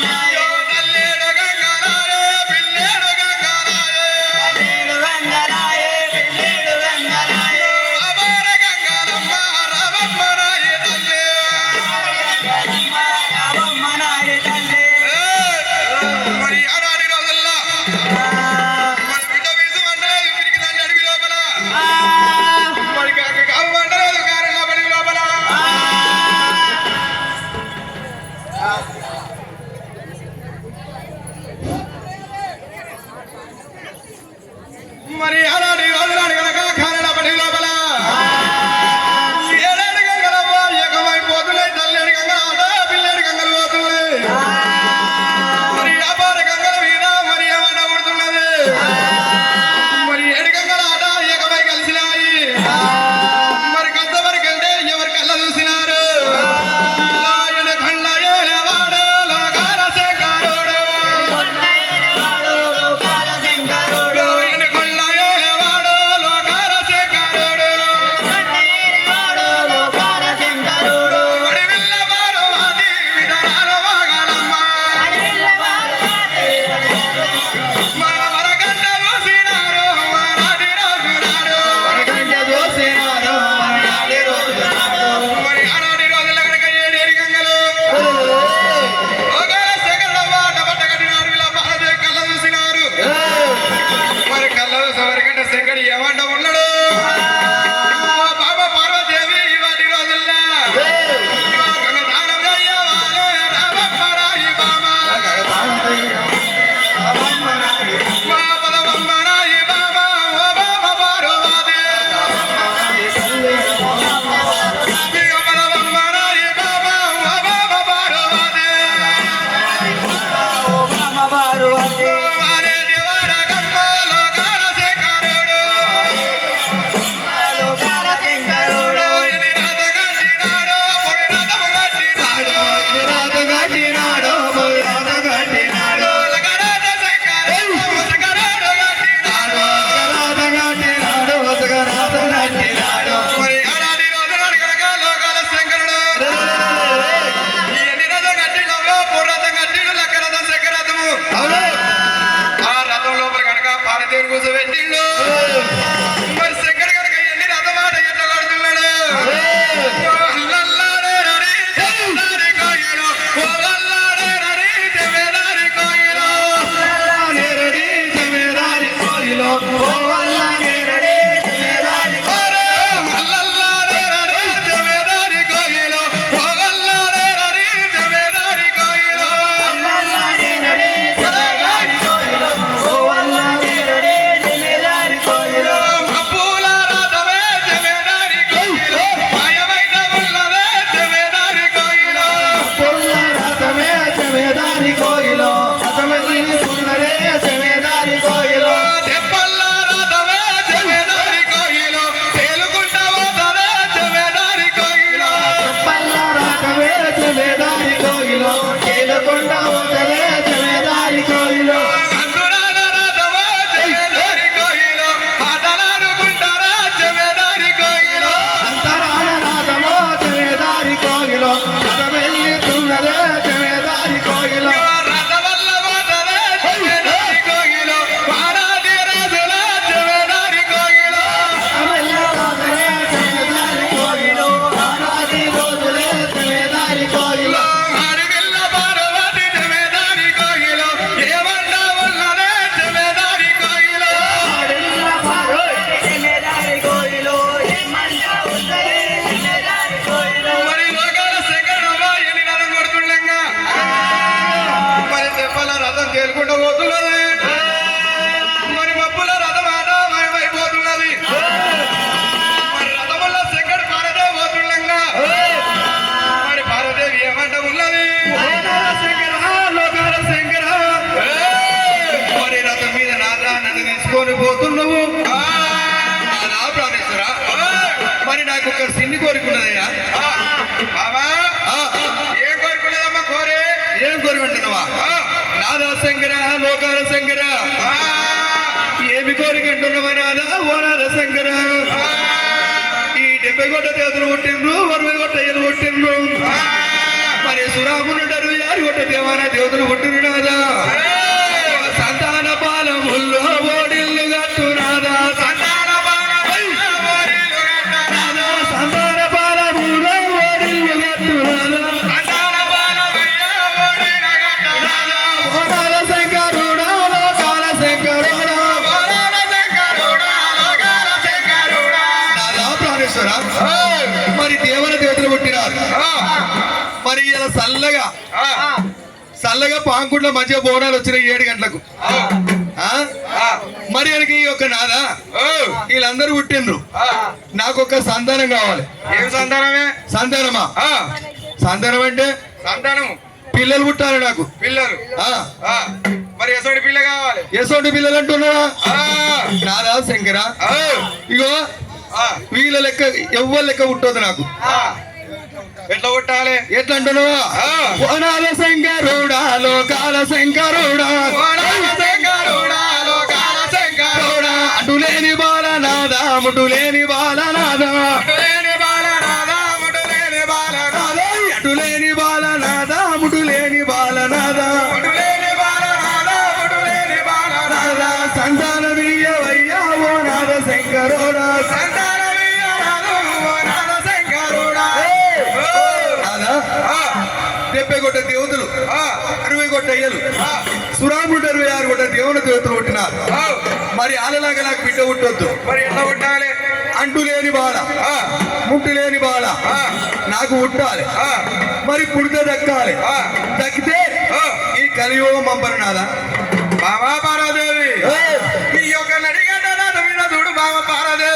Yeah. দাঁড়ি করে పోతున్నావు? నా ప్రాణేశ్వరా. మరి నాకు ఒక సిన్ని కోరుకున్నదయ్యా. బాబా ఏం కోరుకున్నదమ్మా కోరే? ఏం కోరుకుంటున్నావా? నాదా శంకర లోకాల శంకర. ఏమి కోరికంటున్నావా నాదా? ఓ నాద శంకర. ఈ డెబ్బై గొడ్డ దేవతలు కొట్టిండ్రు అరవై గొడ్డ ఏళ్ళు కొట్టిండ్రు. మరి సురామునుంటారు యారు గొడ్డ దేవాలయ దేవతలు కొట్టిండ్రు నాదా? మరి దేవుని దేవతలు పుట్టినారు మరి ఇలా చల్లగా చల్లగా పాంకుట్లో మధ్య బోనాలు వచ్చినాయి ఏడు గంటలకు. మరి వాళ్ళకి ఈ యొక్క నాదా? వీళ్ళందరూ పుట్టిండ్రు. నాకు ఒక సంతానం కావాలి. ఏం సంతానమే? సంతానమా? సంతానం అంటే సంతానం. పిల్లలు పుట్టాలి నాకు. పిల్లలు. మరి ఎసోటి పిల్ల కావాలి. ఎసోటి పిల్లలు అంటున్నారా? నాదా శంకరా? ఇగో వీళ్ళ లెక్క ఎవ్వరి లెక్క ఉంటుంది నాకు. ఎట్లా కొట్టాలి ఎట్లా అంటున్నావాల శంకరుడా కాల శంకరుడా. అటులేని బాలనాదా ముటులేని బాలనాదా కోట్ల దేవతలు ఆ, అరవై కోట్ల అయ్యలు సురాముడు అరవై ఆరు కోట్ల దేవుని దేవతలు పుట్టినారు ఆ. మరి ఆలలాగా నాకు బిడ్డ పుట్టొద్దు. మరి ఎట్లా ఉండాలి అంటు లేని బాధ ఆ, ముట్టు లేని బాధ ఆ, నాకు పుట్టాలి. ఆ, మరి పుడితే దక్కాలి. ఆ. దక్కితే ఆ. ఈ కలియుగం పంపరు నాదా బాబా పారాదేవి ఈ యొక్క నడిగడ్డ చూడు బాబా పారాదేవి.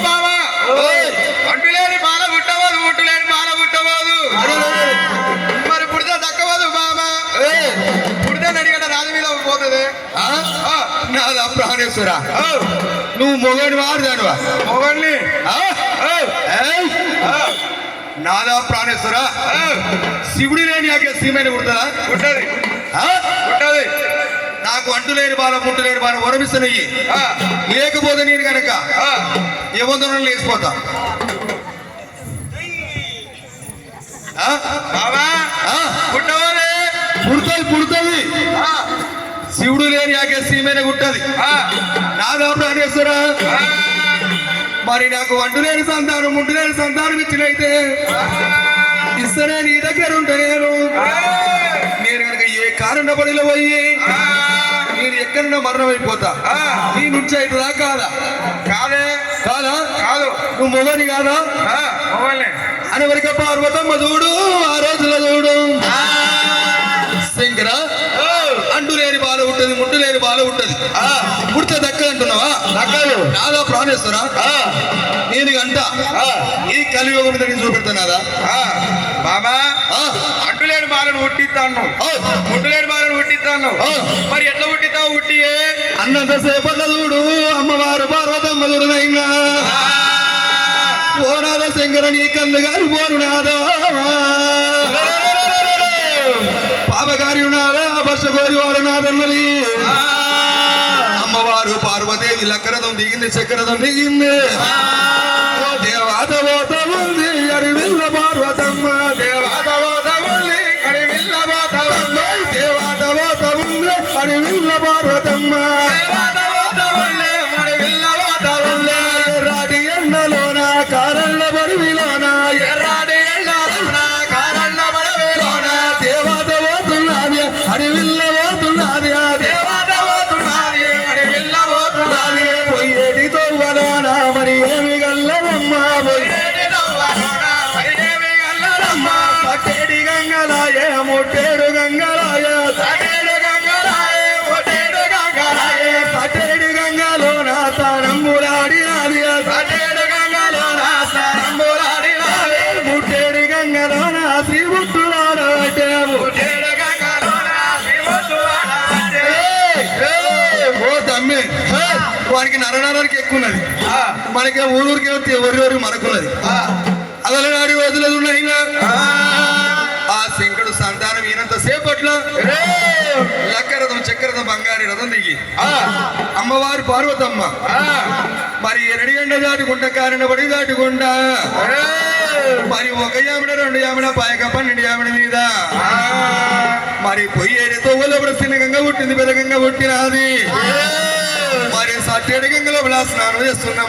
బాబా అంటులేని బాల బాల పుట్టవదు. మరి పుడితే బాబా పుడితే రాజు మీద పోతుంది. ఆ? నాదా ప్రాణేశ్వర. నువ్వు మొగని వాడుదానువా మొగల్ని నాదా ప్రాణేశ్వర. శివుడి లేని ఆకే సీమైన కుడుతుందా ఉంటది ఆ? నాకు అంటు లేని బాల ముట్టు లేని బాల వరమిస్తున్నయ్యి ఆ, లేకపోతే నేను కనుక ఆ, యవంతరం లేచిపోతా. పుడుతుంది పుడుతుంది. ఆ, శివుడు లేని ఆకే సీమైన గుట్టది. ఆ, నాదా ప్రాణేశ్వర? ఆ, మరి నాకు వంటు లేని సంతానం ముట్టు లేని సంతానం ఇచ్చినైతే ఇస్తనే నీ దగ్గర ఉంటే నేను. నేను కనుక ఏ కారణ పడిలో పోయి నేను ఎక్కడన్నా మరణం అయిపోతా ఆ. నీ నుంచి అవుతుందా కాదా? కాదే. కాదా? కాదు. నువ్వు మొగని కాదా? ఆ, మొగల్ని. అనవరిక పార్వతమ్మ చూడు ఆ దక్కలు నాదా ప్రాణేశ్వరా? నేను గంట. ఈ కలియుగం మీద నేను చూపెడుతున్నాదా ఆ, బాబా ఆ, అంటులేని బాలను పుట్టిస్తాను ఆ, ముట్టులేని బాలను పుట్టిస్తాను ఆ. మరి ఎట్లా పుట్టిస్తావు పుట్టియే అన్నంత సేపట్ల చూడు అమ్మవారు పార్వతమ్మ చూడు నైనా. ఓ నాద శంకర నీ కందు గారు పోరు నాదా పాపగారి నాదా బస్స కోరి వారు నాదన్నది. అమ్మవారు పార్వదేవి లక్కరథం దిగింది చక్రథం దిగింది. ఓ దేవాత వానికి నరనరానికి ఎక్కువ ఉన్నది మనకి ఊరూరికి ఎవరి ఎవరికి మనకున్నది. అదలనాడి వదిలేదు ఉన్నాయినా ఆ. శంకరుడు సంతానం ఈయనంత సేపట్లో. లక్కరథం చక్రథం బంగారి రథం దిగి. అమ్మవారు పార్వతమ్మ. మరి ఎరడి ఎండ దాటుకుంటా కారణ పడి దాటుకుంటా. మరి ఒక యామిడ రెండు యామిడ పాయక పన్నెండు యామిడ మీద. మరి పొయ్యేడు తొవ్వలో చిన్న గంగ పుట్టింది పెద్ద గంగ పుట్టినది మరి సట్టేడు గంగలో స్నానం చేస్తున్నాం.